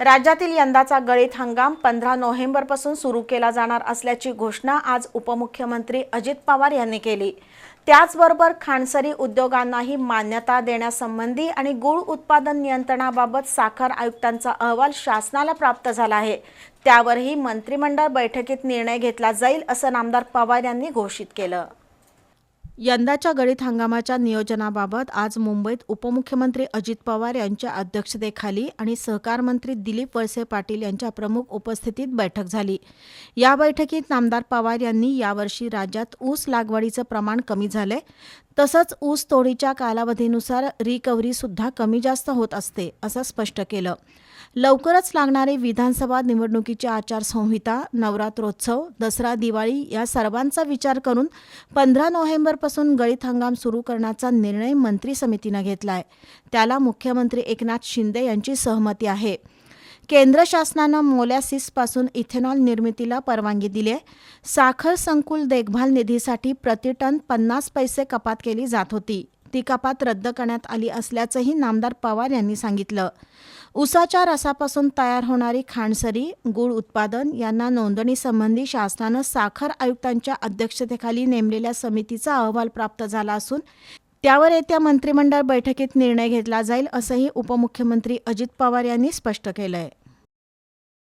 राज्यातील यंदाचा गळीत हंगाम पंधरा नोव्हेंबरपासून सुरू केला जाणार असल्याची घोषणा आज उपमुख्यमंत्री अजित पवार यांनी केली. त्याचबरोबर खाणसरी उद्योगांनाही मान्यता देण्यासंबंधी आणि गुळ उत्पादन नियंत्रणाबाबत साखर आयुक्तांचा अहवाल शासनाला प्राप्त झाला आहे. त्यावरही मंत्रिमंडळ बैठकीत निर्णय घेतला जाईल असं नामदार पवार यांनी घोषित केलं. यंदाच्या गळीत हंगामाच्या नियोजनाबाबत आज मुंबईत उपमुख्यमंत्री अजित पवार यांच्या अध्यक्षतेखाली आणि सहकार मंत्री दिलीप वळसे पाटील यांच्या प्रमुख उपस्थितीत बैठक झाली. या बैठकीत नामदार पवार यांनी यावर्षी राज्यात ऊस लागवडीचं प्रमाण कमी झालंय. तसंच ऊस तोडीच्या कालावधीनुसार रिकव्हरी सुद्धा कमी जास्त होत असते असं स्पष्ट केलं. लवकरच लागणारे विधानसभा निवडणुकीची आचारसंहिता नवरात्रोत्सव दसरा दिवाळी या सर्वांचा विचार करून पंधरा नोव्हेंबरपासून गळीत हंगाम सुरू करण्याचा निर्णय मंत्री समितीनं घेतलाय. त्याला मुख्यमंत्री एकनाथ शिंदे यांची सहमती आहे. केंद्र शासनानं मोलॅसिसपासून इथेनॉल निर्मितीला परवानगी दिली आहे. साखर संकुल देखभाल निधीसाठी प्रतिटन पन्नास पैसे कपात केली जात होती. भरती कपात रद्द करण्यात आली असल्याचंही नामदार पवार यांनी सांगितलं. उसाच्या रसापासून तयार होणारी खाणसरी गूळ उत्पादन यांना नोंदणीसंबंधी शासनानं साखर आयुक्तांच्या अध्यक्षतेखाली नेमलेल्या समितीचा अहवाल प्राप्त झाला असून त्यावर येत्या मंत्रिमंडळ बैठकीत निर्णय घेतला जाईल असंही उपमुख्यमंत्री अजित पवार यांनी स्पष्ट केलं आहे